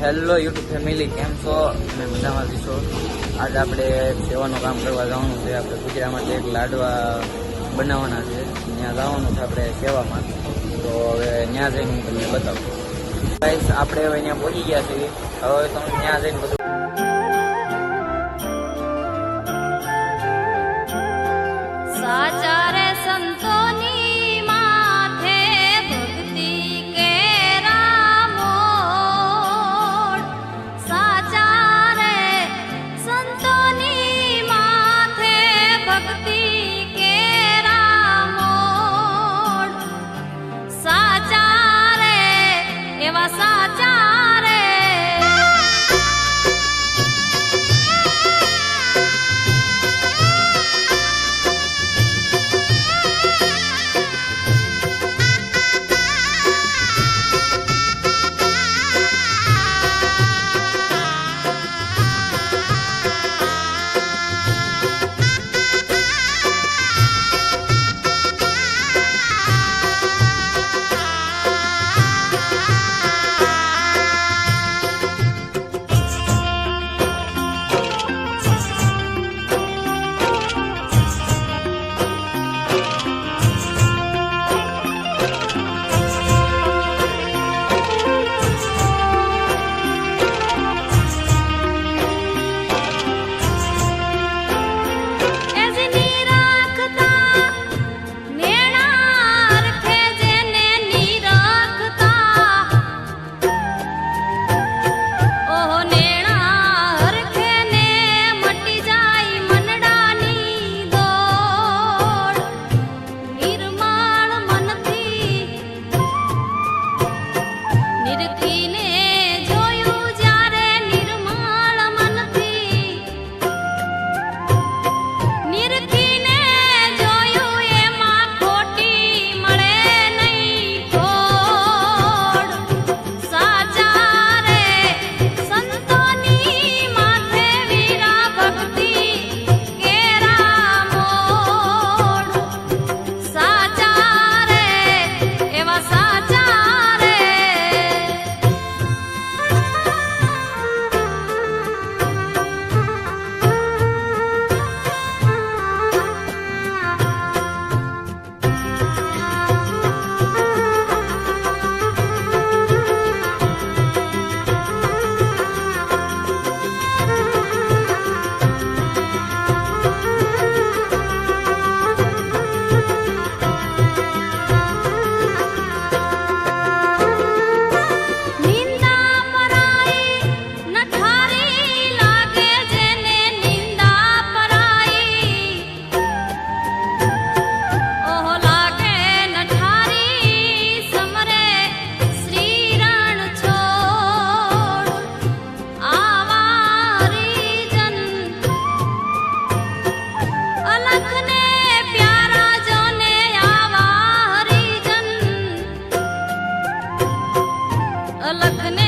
Hello YouTube family કેમ છો? અને મજામાં છો આજે આપણે સેવાનું કામ કરવા જવાનું છે. આપણે ગુજરાત માટે એક લાડવા બનાવવાના છે. ત્યાં જવાનું છે આપણે સેવામાં. તો હવે ત્યાં જઈને હું તમને બતાવું. આપણે હવે અહીંયા પહોંચી ગયા છીએ. હવે તમે ત્યાં જઈને બધું さあ、लखने